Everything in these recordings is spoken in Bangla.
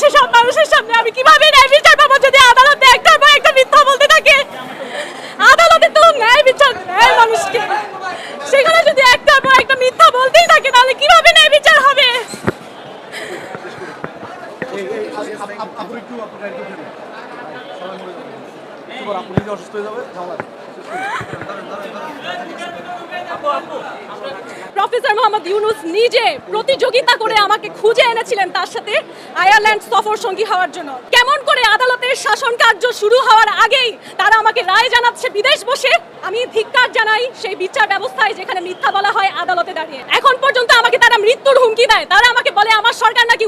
বাংলাদেশের সব, মানুষের সামনে আমি কীভাবে ন্যায় বিচার পাবো যদি আদালতে একটার পর একটা মিথ্যা বলতে থাকে? আদালতে তো ন্যায় বিচার, ন্যায় মানুষকে। সেখানে যদি একটার পর একটা মিথ্যা বলতেই থাকে, তাহলে কীভাবে ন্যায় বিচার হবে? একটু একটু। একটু অসুস্থ হয়ে যাবে প্রফেসর মোহাম্মদ ইউনুস নিজে প্রতিযোগিতা করে আমাকে খুঁজে এনেছিলেন তার সাথে আয়ারল্যান্ড সফর সঙ্গী হওয়ার জন্য। কেমন করে আদালতের শাসন কার্য শুরু হওয়ার আগেই তারা আমাকে রায় জানাচ্ছে, বিদেশ বসে আমি ধিক্কার জানাই সেই বিচার ব্যবস্থায় যেখানে মিথ্যা বলা হয় আদালতে দাঁড়িয়ে। এখন পর্যন্ত আমাকে তারা মৃত্যুর হুমকি দেয়, তারা আমাকে বলে আমার সরকার নাকি ওয়ান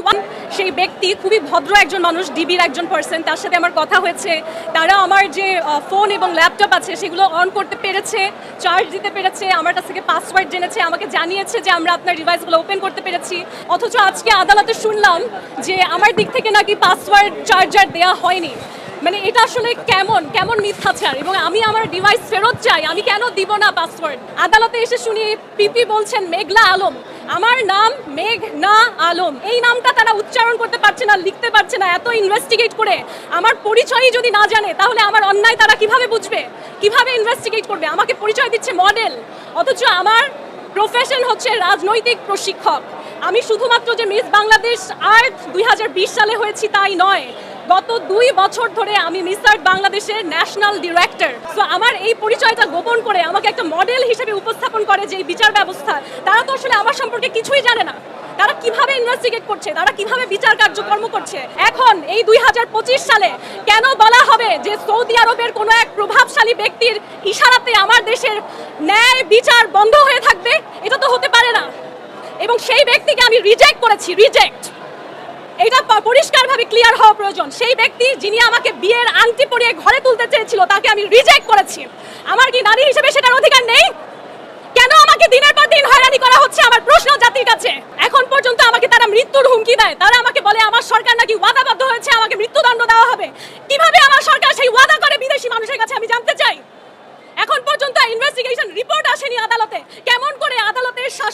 সেই ব্যক্তি খুবই ভদ্র একজন মানুষ ডিবির একজন পার্সন তার সাথে আমার কথা হয়েছে। তারা আমার যে ফোন এবং ল্যাপটপ আছে, সেগুলো অন করতে পেরেছে চার্জ দিতে পেরেছে, আমার কাছ থেকে পাসওয়ার্ড জেনেছে, আমাকে জানিয়েছে যে আমরা আপনার ডিভাইসগুলো ওপেন করতে পেরেছি। অথচ আজকে আদালতে শুনলাম যে আমার দিক থেকে নাকি পাসওয়ার্ড চার্জার দেওয়া হয়নি। মানে এটা আসলে কেমন কেমন মিথ্যাচার? এবং আমি আমার ডিভাইস ফেরত চাই, আমি কেন দিব না পাসওয়ার্ড আদালতে এসে শুনি পিপি বলছেন, মেঘলা আলম, আমার নাম মেঘ না আলম। এই নামটা তারা উচ্চারণ করতে পারছে না, লিখতে পারছে না, এত ইনভেস্টিগেট করে। আমার পরিচয়ই যদি না জানে, তাহলে আমার অন্যায় তারা কীভাবে বুঝবে? কীভাবে ইনভেস্টিগেট করবে? আমাকে পরিচয় দিচ্ছে মডেল অথচ আমার প্রফেশন হচ্ছে রাজনৈতিক প্রশিক্ষক। আমি শুধুমাত্র যে মিস বাংলাদেশ আর্ট দুই সালে হয়েছি, তাই নয়। গত দুই বছর ধরে আমি মিস আর্ট বাংলাদেশের ন্যাশনাল ডিরেক্টর। সো আমার এই পরিচয়টা গোপন করে আমাকে একটা মডেল হিসেবে উপস্থাপন করে যে বিচার ব্যবস্থা, তারা তো আসলে আমার সম্পর্কে কিছুই জানে না। তারা কীভাবে ইনভেস্টিগেট করছে, তারা কীভাবে বিচার কার্যক্রম করছে? এখন, এই দুই হাজার পঁচিশ সালে কেন বলা হবে যে সৌদি আরবের কোনো এক প্রভাবশালী ব্যক্তির ইশারাতে আমার দেশের ন্যায় বিচার বন্ধ হয়ে থাকবে? এটা তো হতে পারে না। এবং সেই ব্যক্তিকে আমি রিজেক্ট করেছি রিজেক্ট এটা পরিষ্কারভাবে ক্লিয়ার হওয়া প্রয়োজন। সেই ব্যক্তি যিনি আমাকে বিয়ের আংটি পরিয়ে ঘরে তুলতে চেয়েছিল, তাকে আমি রিজেক্ট করেছি। আমার কি নারী হিসেবে সেটার অধিকার নেই? কেন আমাকে দিনের পর দিন হয়রানি করা হচ্ছে আমার প্রশ্ন জাতির কাছে? এখন পর্যন্ত আমাকে তারা মৃত্যুর হুমকি দেয়। তারা আমাকে বলে, আমার সরকার নাকি ওয়াদাবদ্ধ হয়েছে, আমাকে মৃত্যুদণ্ড দেওয়া হবে। কীভাবে আমার সরকার সেই ওয়াদা করে বিদেশি মানুষের কাছে আমি জানতে চাই? এখন পর্যন্ত ইনভেস্টিগেশন রিপোর্ট আসেনি আদালতে।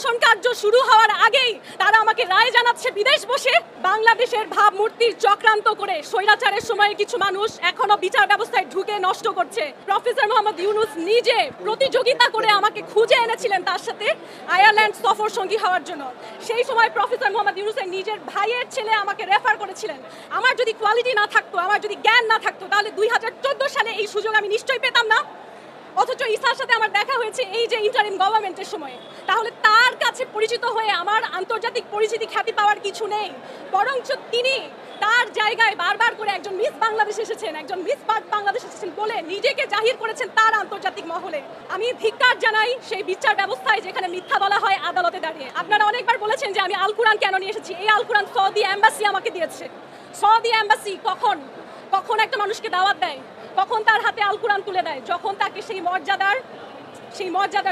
কেমন শাসন কার্য শুরু হওয়ার আগেই তারা আমাকে রায় জানাচ্ছে, বিদেশ বসে বাংলাদেশের ভাবমূর্তির চক্রান্ত করে। স্বৈরাচারের সময়ে কিছু মানুষ এখনও বিচার ব্যবস্থায় ঢুকে নষ্ট করছে। প্রফেসর মোহাম্মদ ইউনুস নিজে প্রতিযোগিতা করে আমাকে খুঁজে এনেছিলেন তার সাথে আয়ারল্যান্ড সফর সঙ্গী হওয়ার জন্য। সেই সময় প্রফেসর মোহাম্মদ ইউনুসের নিজের ভাইয়ের ছেলে আমাকে রেফার করেছিলেন। আমার যদি কোয়ালিটি না থাকতো, আমার যদি জ্ঞান না থাকতো, তাহলে দুই হাজার চোদ্দ সালে এই সুযোগ আমি নিশ্চয়ই পেতাম না। অথচ ইসার সাথে আমার দেখা হয়েছে এই যে ইন্টারিম গভর্নমেন্টের সময়। তাহলে তার কাছে পরিচিত হয়ে আমার আন্তর্জাতিক পরিচিতি খ্যাতি পাওয়ার কিছু নেই। বরঞ্চ তিনি তার জায়গায় বারবার করে একজন মিস বাংলাদেশ এসেছেন, একজন মিস বাংলাদেশ এসেছেন বলে নিজেকে জাহির করেছেন তার আন্তর্জাতিক মহলে। আমি ধিক্কার জানাই সেই বিচার ব্যবস্থায় যেখানে মিথ্যা বলা হয় আদালতে দাঁড়িয়ে। আপনারা অনেকবার বলেছেন যে আমি আল কোরআন কেন নিয়ে এসেছি? এই আল কোরআন সৌদি অ্যাম্বাসি আমাকে দিয়েছে। সৌদি অ্যাম্বাসি কখন? কখন একটা মানুষকে দাওয়াত দেয়? কখন তার হাতে আল কোরআন তুলে দেয়? যখন তাকে সেই মর্যাদার সেই মর্যাদার